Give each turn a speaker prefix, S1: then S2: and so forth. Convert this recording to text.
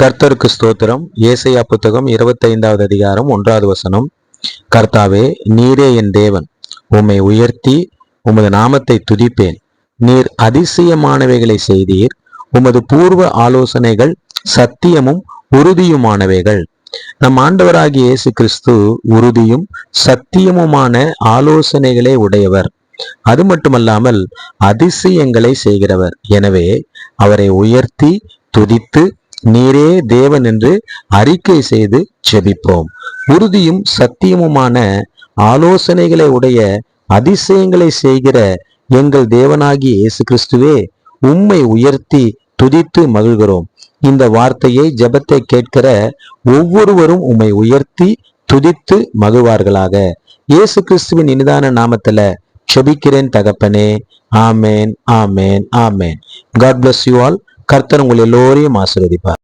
S1: கர்த்தருக்கு ஸ்தோத்திரம். ஏசையா புத்தகம் இருபத்தைந்தாவது அதிகாரம் ஒன்றாவது வசனம். கர்த்தாவே நீரே என் தேவன். உம்மை உயர்த்தி உமது நாமத்தை துதிப்பேன். நீர் அதிசயமானவைகளை செய்தீர். உமது பூர்வ ஆலோசனைகள் சத்தியமும் உறுதியுமானவைகள். நம் ஆண்டவராகிய இயேசு கிறிஸ்து உறுதியும் சத்தியமுமான ஆலோசனைகளே உடையவர். அது மட்டுமல்லாமல் அதிசயங்களை செய்கிறவர். எனவே அவரை உயர்த்தி துதித்து நீரே தேவன் என்று அறிக்கை செய்து செபிப்போம் உறுதியும் சத்தியமுமான ஆலோசனைகளை உடைய அதிசயங்களை செய்கிற எங்கள் தேவனாகிய இயேசு கிறிஸ்துவே உம்மை உயர்த்தி துதித்து மகிழ்கிறோம். இந்த வார்த்தையை ஜெபத்தை கேட்கிற ஒவ்வொருவரும் உம்மை உயர்த்தி துதித்து மகிழ்வார்களாக. இயேசு கிறிஸ்துவின் இனிதான நாமத்துல செபிக்கிறேன் தகப்பனே. ஆமேன் ஆமேன் ஆமேன். காட் பிளஸ் யூ ஆல் கர்த்தர் உங்கள் எல்லோரையும் ஆசீர்வதிப்பார்.